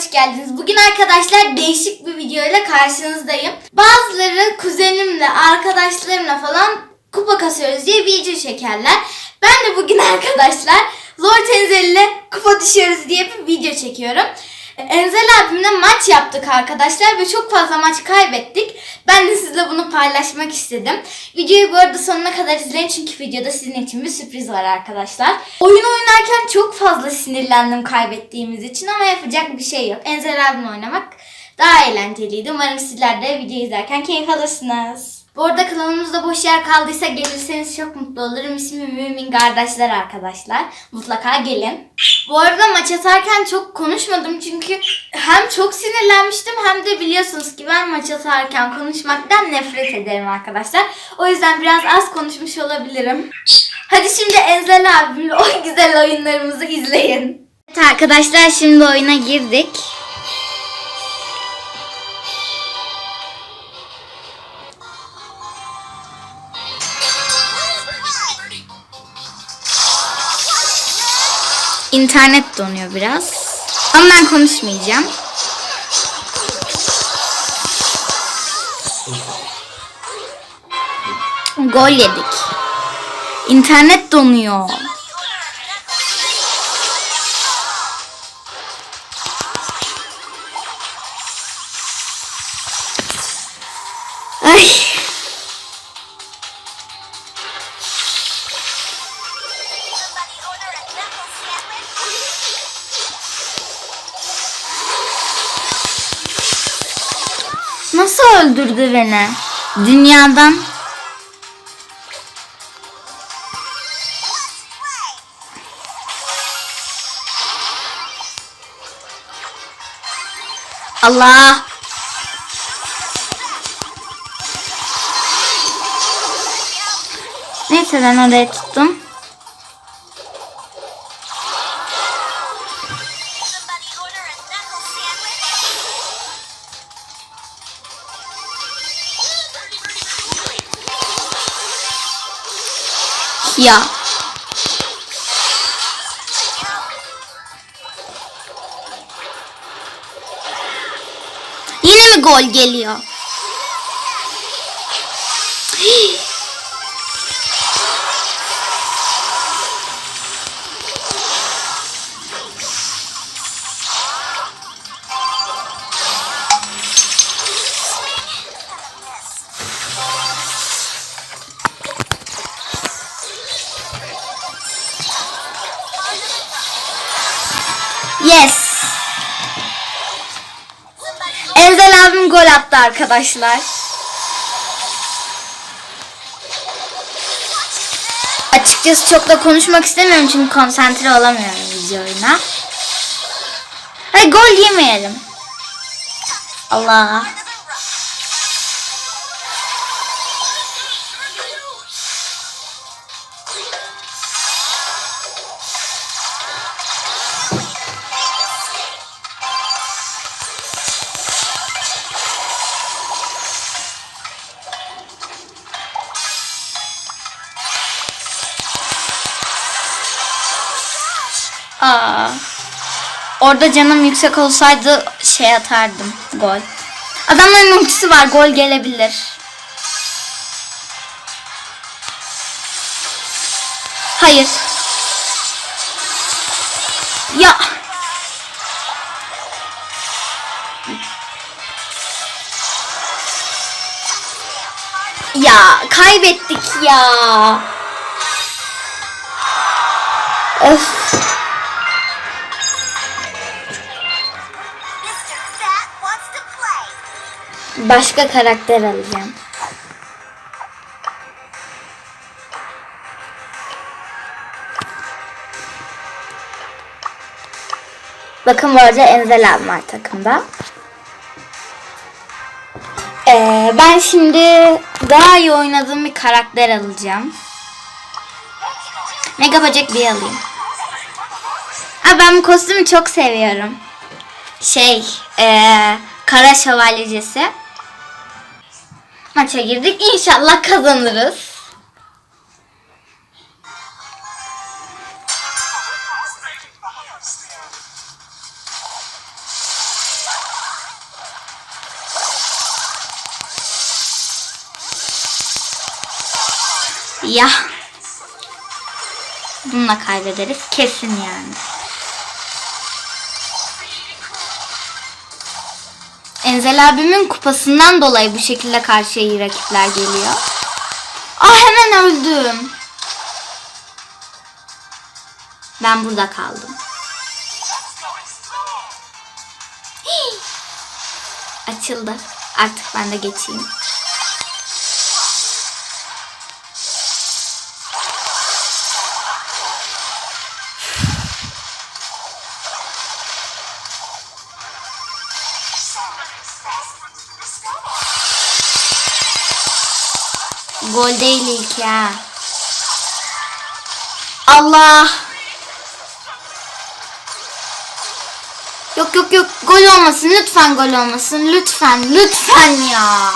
hoş geldiniz. Bugün arkadaşlar değişik bir video ile karşınızdayım. Bazıları kuzenimle, arkadaşlarımla falan kupa kasıyoruz diye video çekerler. Ben de bugün arkadaşlar Lord Enzel ile kupa düşüyoruz diye bir video çekiyorum. Enzel abimle maç yaptık arkadaşlar ve çok fazla maç kaybettik. Ben de sizle bunu paylaşmak istedim. Videoyu bu arada sonuna kadar izleyin çünkü videoda sizin için bir sürpriz var arkadaşlar. Oyun oynarken çok fazla sinirlendim kaybettiğimiz için ama yapacak bir şey yok. Enzel abimle oynamak daha eğlenceliydi. Umarım sizler de video izlerken keyif alırsınız. Bu arada kanalımızda boş yer kaldıysa gelirseniz çok mutlu olurum. İsmi Mümin Kardeşler arkadaşlar. Mutlaka gelin. Bu arada maç atarken çok konuşmadım çünkü hem çok sinirlenmiştim hem de biliyorsunuz ki ben maç atarken konuşmaktan nefret ederim arkadaşlar. O yüzden biraz az konuşmuş olabilirim. Hadi şimdi Enzel abimle o güzel oyunlarımızı izleyin. Evet arkadaşlar şimdi oyuna girdik. İnternet donuyor biraz. Ama ben konuşmayacağım. Gol yedik. İnternet donuyor. Ay. Öldürdü beni? Dünyadan. Allah. Neyse ben oraya tuttum. Ya. Yine mi gol geliyor? Yes. Enzel abim gol attı arkadaşlar. Açıkçası çok da konuşmak istemiyorum çünkü konsantre olamıyorum video oyuna. Hayır gol yemeyelim. Allah. Aa. Orada canım yüksek olsaydı şey atardım gol. Adamların ultisi var gol gelebilir. Hayır. Ya. Ya kaybettik ya. Öf. Başka karakter alacağım. Bakın bu arada Enzel abim var takımda. Ee, ben şimdi daha iyi oynadığım bir karakter alacağım. Mega böcek bir alayım. Aa, ben bu kostümü çok seviyorum. Şey, ee, Kara Şövalyecesi maça girdik. İnşallah kazanırız. Ya. Bununla kaybederiz. Kesin yani. Enzel abimin kupasından dolayı bu şekilde karşıya iyi rakipler geliyor. Ah hemen öldüm. Ben burada kaldım. Açıldı. Artık ben de geçeyim. Gol değil ilk ya. Allah. Yok yok yok gol olmasın lütfen gol olmasın lütfen lütfen ya.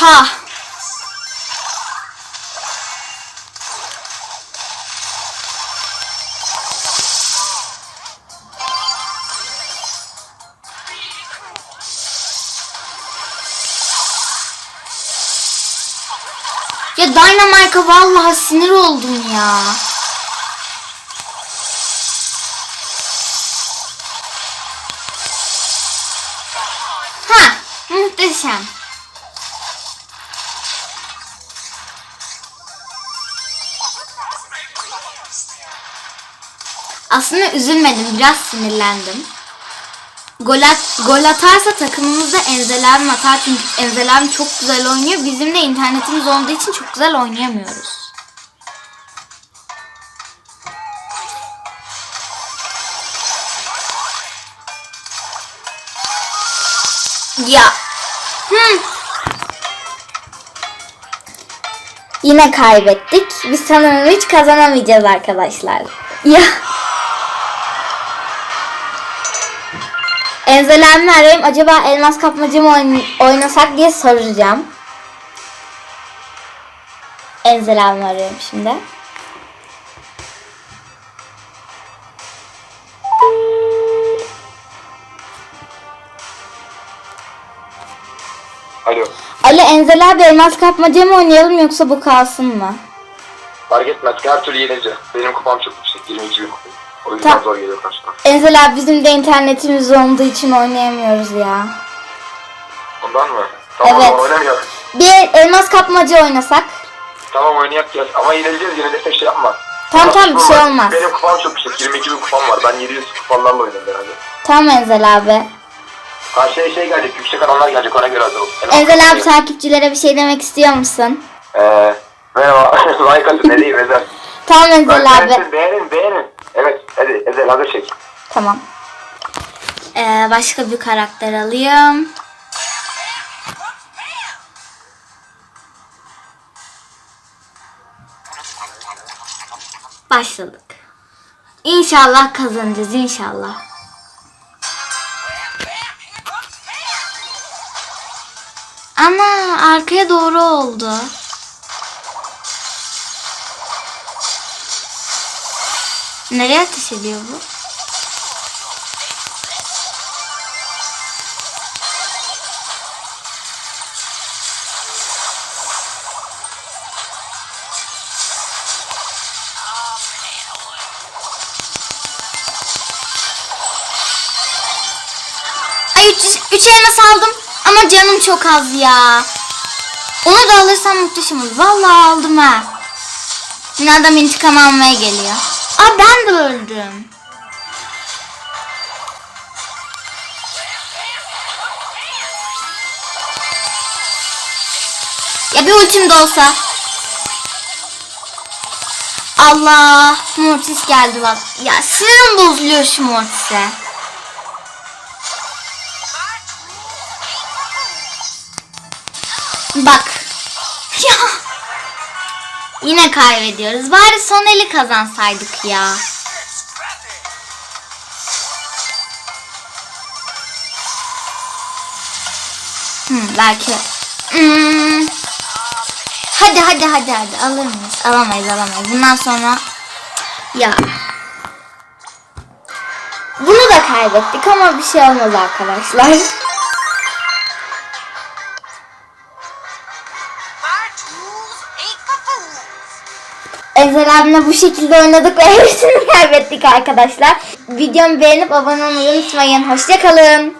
Ha. Ya Dynamite'a vallahi sinir oldum ya. Ha, muhteşem. Aslında üzülmedim, biraz sinirlendim. Gol, at, gol atarsa takımımızda Enzel atar çünkü Enzel çok güzel oynuyor. Bizim de internetimiz olduğu için çok güzel oynayamıyoruz. Ya. Hmm. Yine kaybettik. Biz sanırım hiç kazanamayacağız arkadaşlar. Ya. Enzel abimi arayayım. Acaba elmas kapmacı mı oyn- oynasak diye soracağım. Enzel abimi arıyorum şimdi. Alo. Ali Enzel abi elmas kapmaca mı oynayalım yoksa bu kalsın mı? Fark etmez. Her türlü yeneceğim. Benim kupam çok yüksek. 22 bin kupam. O yüzden Ta- zor geliyor karşıma. Enzel abi bizim de internetimiz olduğu için oynayamıyoruz ya. Ondan mı? Tamam Evet. oynamayalım. Bir elmas kapmaca oynasak. Tamam oynayak gel. Ama yenileceğiz. Yine de şey yapma. Tamam, Ama tamam, bir kupam şey var. olmaz. Benim kupam çok yüksek. 22 bin kupam var. Ben 700 kupalarla oynadım herhalde. Tamam Enzel abi. Karşıya şey gelecek. Yüksek adamlar gelecek. Ona göre hazır ol. Enzel abi takipçilere bir şey demek istiyor musun? Eee. Merhaba. like atın. Ne diyeyim Ezel? Tamam Enzel abi. Beğenin, beğenin. Hadi Ezel hazır çek. Tamam. Ee, başka bir karakter alayım. Başladık. İnşallah kazanacağız inşallah. Ana arkaya doğru oldu. Nereye ateş ediyor bu? Ay 3 elmas aldım ama canım çok az ya. Onu da alırsam muhteşem olur. Vallahi aldım ha. Yine adam intikam almaya geliyor. Aa ben de öldüm. Ya bir ultim de olsa. Allah Mortis geldi bak. Ya sinirim bozuluyor şu Mortis'e. Bak. Ya. Yine kaybediyoruz. Bari son eli kazansaydık ya. Hmm, belki. Hmm. Hadi hadi hadi hadi alır mıyız? Alamayız alamayız. Bundan sonra ya bunu da kaybettik ama bir şey olmaz arkadaşlar. Ezel abimle bu şekilde oynadık ve hepsini kaybettik arkadaşlar. Videomu beğenip abone olmayı unutmayın. Hoşçakalın.